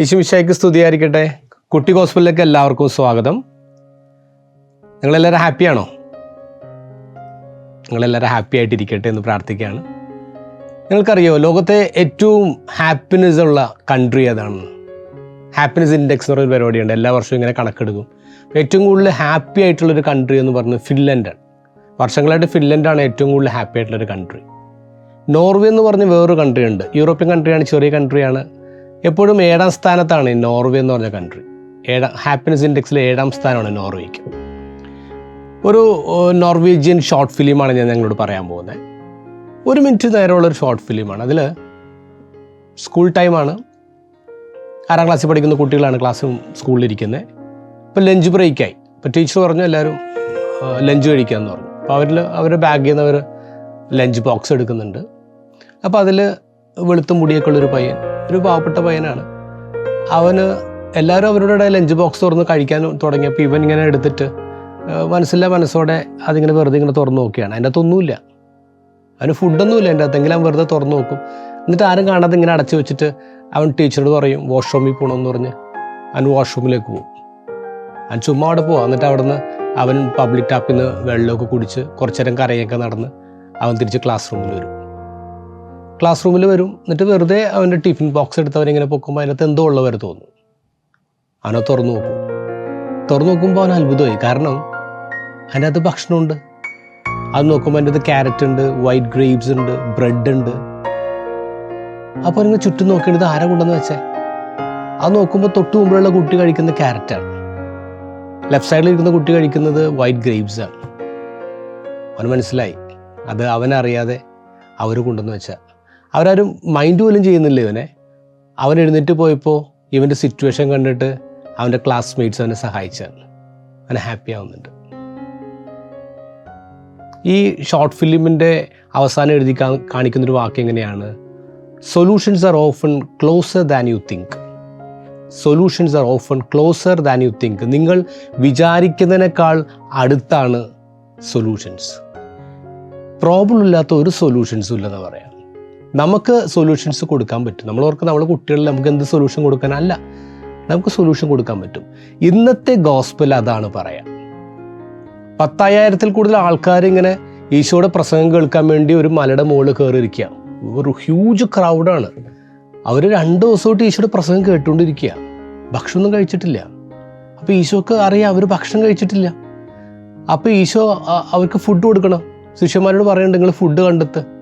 യേശുമിശായ്ക്ക് സ്തുതിയായിരിക്കട്ടെ. കുട്ടി ഹോസ്പിറ്റലിലേക്ക് എല്ലാവർക്കും സ്വാഗതം. നിങ്ങളെല്ലാവരും ഹാപ്പിയാണോ നിങ്ങളെല്ലാവരും ഹാപ്പി ആയിട്ടിരിക്കട്ടെ എന്ന് പ്രാർത്ഥിക്കുകയാണ്. നിങ്ങൾക്കറിയോ ലോകത്തെ ഏറ്റവും ഹാപ്പിനെസ് ഉള്ള കൺട്രി അതാണ് ഹാപ്പിനെസ് ഇൻഡെക്സ് എന്ന് പറയുന്ന പരിപാടിയുണ്ട്. എല്ലാ വർഷവും ഇങ്ങനെ കണക്കെടുക്കും. ഏറ്റവും കൂടുതൽ ഹാപ്പി ആയിട്ടുള്ളൊരു കൺട്രി എന്ന് പറയുന്നത് ഫിൻലൻഡാണ് വർഷങ്ങളായിട്ട് ഫിൻലൻഡാണ് ഏറ്റവും കൂടുതൽ ഹാപ്പി ആയിട്ടുള്ളൊരു കൺട്രി നോർവേ എന്ന് പറഞ്ഞ് വേറൊരു കൺട്രി ഉണ്ട്. യൂറോപ്യൻ കൺട്രിയാണ് ചെറിയ കൺട്രിയാണ് എപ്പോഴും ഏഴാം സ്ഥാനത്താണ് നോർവേ എന്ന് പറഞ്ഞ കൺട്രി ഏഴാം ഹാപ്പിനെസ് ഇൻഡെക്സിൽ ഏഴാം സ്ഥാനമാണ് നോർവേക്ക്. ഒരു നോർവേജിയൻ ഷോർട്ട് ഫിലിമാണ് ഞാൻ ഞങ്ങളോട് പറയാൻ പോകുന്നത്. ഒരു മിനിറ്റ് നേരമുള്ളൊരു ഷോർട്ട് ഫിലിമാണ് അതിൽ സ്കൂൾ ടൈമാണ് ആറാം ക്ലാസ്സിൽ പഠിക്കുന്ന കുട്ടികളാണ് ക്ലാസ്സും സ്കൂളിലിരിക്കുന്നത് ഇപ്പോൾ ലഞ്ച് ബ്രേക്കായി ഇപ്പോൾ ടീച്ചർ പറഞ്ഞു എല്ലാവരും ലഞ്ച് കഴിക്കാമെന്ന് പറഞ്ഞു. അപ്പോൾ അവരിൽ അവരുടെ ബാഗിൽ നിന്ന് അവർ ലഞ്ച് ബോക്സ് എടുക്കുന്നുണ്ട്. അപ്പോൾ അതിൽ വെളുത്തും മുടിയൊക്കെ ഉള്ളൊരു പയ്യൻ ഒരു പാവപ്പെട്ട പയ്യനാണ്. അവന് എല്ലാവരും അവരുടെ ലഞ്ച് ബോക്സ് തുറന്ന് കഴിക്കാൻ തുടങ്ങിയപ്പോൾ ഇവൻ ഇങ്ങനെ എടുത്തിട്ട് മനസ്സില്ല മനസ്സോടെ അതിങ്ങനെ വെറുതെ ഇങ്ങനെ തുറന്ന് നോക്കുകയാണ് അതിന്റെ അകത്തൊന്നുമില്ല. അവന് ഫുഡൊന്നുമില്ല എന്റെ അകത്തെങ്കിലും അവൻ വെറുതെ തുറന്ന് നോക്കും. എന്നിട്ട് ആരും കാണാതെ ഇങ്ങനെ അടച്ചു വെച്ചിട്ട് അവൻ ടീച്ചറോട് പറയും വാഷ്റൂമിൽ പോകണമെന്ന് പറഞ്ഞ് അവൻ വാഷ്റൂമിലേക്ക് പോകും അവൻ ചുമ്മാ അവിടെ പോവാം. എന്നിട്ട് അവിടെ നിന്ന് അവൻ പബ്ലിക് ടാപ്പിൽ നിന്ന് വെള്ളമൊക്കെ കുടിച്ച് കുറച്ചു നേരം കരയൊക്കെ നടന്ന് അവൻ തിരിച്ച് ക്ലാസ് റൂമിൽ വരും. ക്ലാസ് റൂമിൽ വരും. എന്നിട്ട് വെറുതെ അവന്റെ ടിഫിൻ ബോക്സ് എടുത്ത് അവനിങ്ങനെ പൊക്കുമ്പോൾ അതിനകത്ത് എന്തോ ഉള്ളവർ തോന്നും. അവനെ തുറന്നു നോക്കും. തുറന്നു നോക്കുമ്പോൾ അവൻ അത്ഭുതമായി. കാരണം അതിനകത്ത് ഭക്ഷണമുണ്ട്. അത് നോക്കുമ്പോൾ അതിന്റെ അത് ക്യാരറ്റ് ഉണ്ട് വൈറ്റ് ഗ്രേപ്സ് ഉണ്ട് ബ്രെഡ് ഉണ്ട്. അപ്പോൾ അവനിങ്ങനെ ചുറ്റും നോക്കേണ്ടത് ആരാ കൊണ്ടെന്ന് വെച്ചേ? അത് നോക്കുമ്പോൾ തൊട്ട് മുമ്പിലുള്ള കുട്ടി കഴിക്കുന്ന ക്യാരറ്റാണ് ലെഫ്റ്റ് സൈഡിൽ ഇരിക്കുന്ന കുട്ടി കഴിക്കുന്നത് വൈറ്റ് ഗ്രേപ്സ് ആണ്. അവന് മനസ്സിലായി. അത് അവനറിയാതെ അവർ കൊണ്ടുവന്ന് വെച്ച അവരാരും മൈൻഡ് പോലും ചെയ്യുന്നില്ല ഇവനെ. അവൻ എഴുന്നേറ്റ് പോയപ്പോൾ ഇവന്റെ സിറ്റുവേഷൻ കണ്ടിട്ട് അവന്റെ ക്ലാസ്മേറ്റ്സ് അവനെ സഹായിച്ചാണ്. അവനെ ഹാപ്പി ആവുന്നുണ്ട്. ഈ ഷോർട്ട് ഫിലിമിന്റെ അവസാനം എഴുതി കാണിക്കുന്നൊരു വാക്ക് എങ്ങനെയാണ്? Solutions are often closer than you think solutions are often closer than you think നിങ്ങൾ വിചാരിക്കുന്നതിനേക്കാൾ അടുത്താണ് സൊല്യൂഷൻസ് പ്രോബ്ലം ഇല്ലാത്ത ഒരു സൊല്യൂഷൻസും ഇല്ലെന്ന് പറയാം. നമുക്ക് സൊല്യൂഷൻസ് കൊടുക്കാൻ പറ്റും. നമ്മൾ ഓർക്ക് നമ്മൾ കുട്ടികളിൽ നമുക്ക് എന്ത് സൊല്യൂഷൻ കൊടുക്കാനല്ല. നമുക്ക് സൊല്യൂഷൻ കൊടുക്കാൻ പറ്റും. ഇന്നത്തെ ഗോസ്പൽ അതാണ് പറയാം. പത്തയ്യായിരത്തിൽ കൂടുതൽ ആൾക്കാർ ഇങ്ങനെ ഈശോയുടെ പ്രസംഗം കേൾക്കാൻ വേണ്ടി ഒരു മലയുടെ മുകളിൽ കയറിയിരിക്കുക. ഒരു ഹ്യൂജ് ക്രൗഡാണ് അവർ രണ്ട് ദിവസമായിട്ട് ഈശോയുടെ പ്രസംഗം കേട്ടുകൊണ്ടിരിക്കുക. ഭക്ഷണമൊന്നും കഴിച്ചിട്ടില്ല. അപ്പോൾ ഈശോക്ക് അറിയാം അവർ ഭക്ഷണം കഴിച്ചിട്ടില്ല. അപ്പോൾ ഈശോ അവർക്ക് ഫുഡ് കൊടുക്കണം. ശിഷ്യന്മാരോട് പറയുന്നുണ്ട് നിങ്ങൾ ഫുഡ് കണ്ടെത്ത്.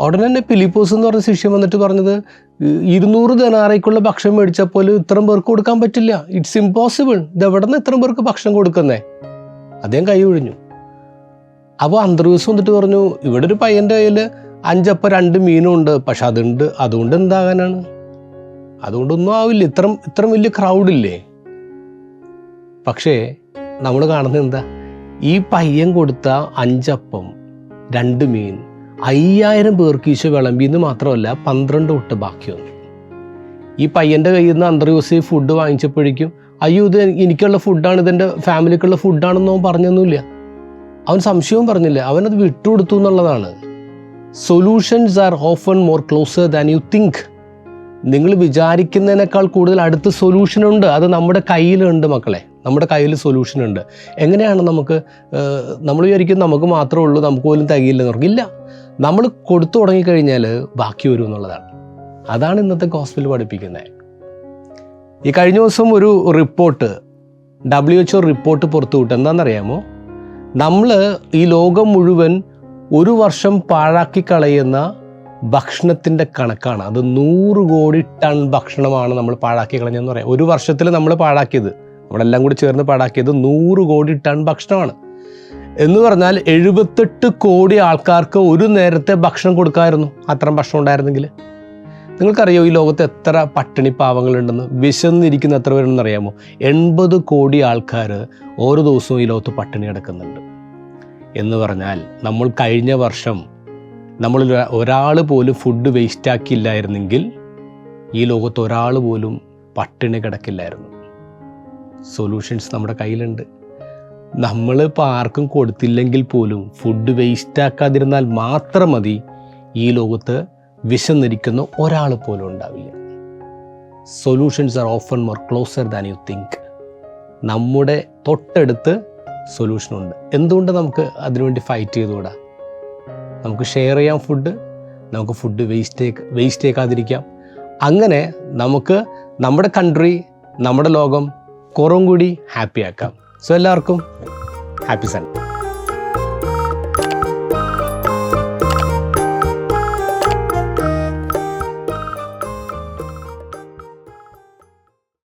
ഉടനെ തന്നെ ഫിലിപ്പോസ് എന്ന് പറഞ്ഞ ശിഷ്യം വന്നിട്ട് പറഞ്ഞത് "ഇ- ഇരുന്നൂറ് ധനാറയ്ക്കുള്ള ഭക്ഷണം മേടിച്ചാൽ പോലും ഇത്രയും പേർക്ക് കൊടുക്കാൻ പറ്റില്ല. ഇറ്റ്സ് ഇമ്പോസിബിൾ ഇത് എവിടെ നിന്ന് ഇത്രയും പേർക്ക് ഭക്ഷണം കൊടുക്കുന്നേ? അദ്ദേഹം കൈ ഒഴിഞ്ഞു. അപ്പോൾ അന്തർവ്യൂസ് വന്നിട്ട് പറഞ്ഞു ഇവിടെ ഒരു പയ്യന്റെ കയ്യിൽ അഞ്ചപ്പം രണ്ട് മീനും ഉണ്ട്. പക്ഷെ അതുണ്ട് അതുകൊണ്ട് എന്താകാനാണ്? അതുകൊണ്ടൊന്നും ആവില്ല. ഇത്ര ഇത്ര വലിയ ക്രൗഡില്ലേ പക്ഷേ നമ്മൾ കാണുന്നത് എന്താ? ഈ പയ്യൻ കൊടുത്ത അഞ്ചപ്പം രണ്ട് മീൻ അയ്യായിരം പേർക്ക് ഈശോ വിളമ്പിയെന്ന് മാത്രമല്ല പന്ത്രണ്ട് തൊട്ട് ബാക്കി വന്നു ഈ പയ്യന്റെ കയ്യിൽ നിന്ന് അന്തർയൂസ് ഫുഡ് വാങ്ങിച്ചപ്പോഴേക്കും അയ്യോ ഇത് എനിക്കുള്ള ഫുഡാണ് ഇതെന്റെ ഫാമിലിക്കുള്ള ഫുഡാണെന്നോ പറഞ്ഞൊന്നുമില്ല. അവൻ സംശയവും പറഞ്ഞില്ല. അവനത് വിട്ടുകൊടുത്തു എന്നുള്ളതാണ്. Solutions are often more closer than you think നിങ്ങൾ വിചാരിക്കുന്നതിനേക്കാൾ കൂടുതൽ അടുത്ത് സൊല്യൂഷൻ ഉണ്ട്. അത് നമ്മുടെ കയ്യിലുണ്ട് മക്കളെ. നമ്മുടെ കയ്യിൽ സൊല്യൂഷൻ ഉണ്ട്. എങ്ങനെയാണ് നമുക്ക് നമ്മൾ വിചാരിക്കും നമുക്ക് മാത്രമേ ഉള്ളൂ നമുക്ക് പോലും തികയില്ല എന്ന് ഇല്ല. നമ്മൾ കൊടുത്തു തുടങ്ങിക്കഴിഞ്ഞാൽ ബാക്കി വരും എന്നുള്ളതാണ്. അതാണ് ഇന്നത്തെ ഹോസ്പിറ്റൽ പഠിപ്പിക്കുന്നത്. ഈ കഴിഞ്ഞ ദിവസം ഒരു റിപ്പോർട്ട് ഡബ്ല്യു എച്ച് റിപ്പോർട്ട് പുറത്തുവിട്ടു എന്താണെന്നറിയാമോ? നമ്മൾ ഈ ലോകം മുഴുവൻ ഒരു വർഷം പാഴാക്കി കളയുന്ന ഭക്ഷണത്തിന്റെ കണക്കാണ്. അത് നൂറ് കോടി ടൺ ഭക്ഷണമാണ് നമ്മൾ പാഴാക്കി കളഞ്ഞതെന്ന് പറയാം. ഒരു വർഷത്തിൽ നമ്മൾ പാഴാക്കിയത് നമ്മളെല്ലാം കൂടി ചേർന്ന് പാഴാക്കിയത് നൂറ് കോടി ടൺ ഭക്ഷണമാണ്. എന്ന് പറഞ്ഞാൽ എഴുപത്തെട്ട് കോടി ആൾക്കാർക്ക് ഒരു നേരത്തെ ഭക്ഷണം കൊടുക്കാമായിരുന്നു അത്തരം ഭക്ഷണം ഉണ്ടായിരുന്നെങ്കിൽ. നിങ്ങൾക്കറിയോ ഈ ലോകത്ത് എത്ര പട്ടിണി പാവങ്ങളുണ്ടെന്ന്? വിശന്നിരിക്കുന്ന എത്ര പേരുണ്ടെന്ന് അറിയാമോ? എൺപത് കോടി ആൾക്കാർ ഓരോ ദിവസവും ഈ ലോകത്ത് പട്ടിണി കിടക്കുന്നുണ്ട്. എന്ന് പറഞ്ഞാൽ നമ്മൾ കഴിഞ്ഞ വർഷം നമ്മൾ ഒരാൾ പോലും ഫുഡ് വേസ്റ്റാക്കിയില്ലായിരുന്നെങ്കിൽ ഈ ലോകത്ത് ഒരാൾ പോലും പട്ടിണി കിടക്കില്ലായിരുന്നു. സൊല്യൂഷൻസ് നമ്മുടെ കയ്യിലുണ്ട്. നമ്മൾ ഇപ്പോൾ ആർക്കും കൊടുത്തില്ലെങ്കിൽ പോലും ഫുഡ് വേസ്റ്റ് ആക്കാതിരുന്നാൽ മാത്രം മതി ഈ ലോകത്ത് വിശന്നിരിക്കുന്ന ഒരാൾ പോലും ഉണ്ടാവില്ല. Solutions are often more closer than you think നമ്മുടെ തൊട്ടടുത്ത് സൊല്യൂഷനുണ്ട് എന്തുകൊണ്ട് നമുക്ക് അതിനുവേണ്ടി ഫൈറ്റ് ചെയ്തുകൂടാ? നമുക്ക് ഷെയർ ചെയ്യാം ഫുഡ് നമുക്ക് ഫുഡ് വേസ്റ്റ് വേസ്റ്റ് ആക്കാതിരിക്കാം അങ്ങനെ നമുക്ക് നമ്മുടെ കൺട്രി നമ്മുടെ ലോകം കുറവും കൂടി ഹാപ്പി ആക്കാം. സോ എല്ലാവർക്കും ഹാപ്പി സൺഡേ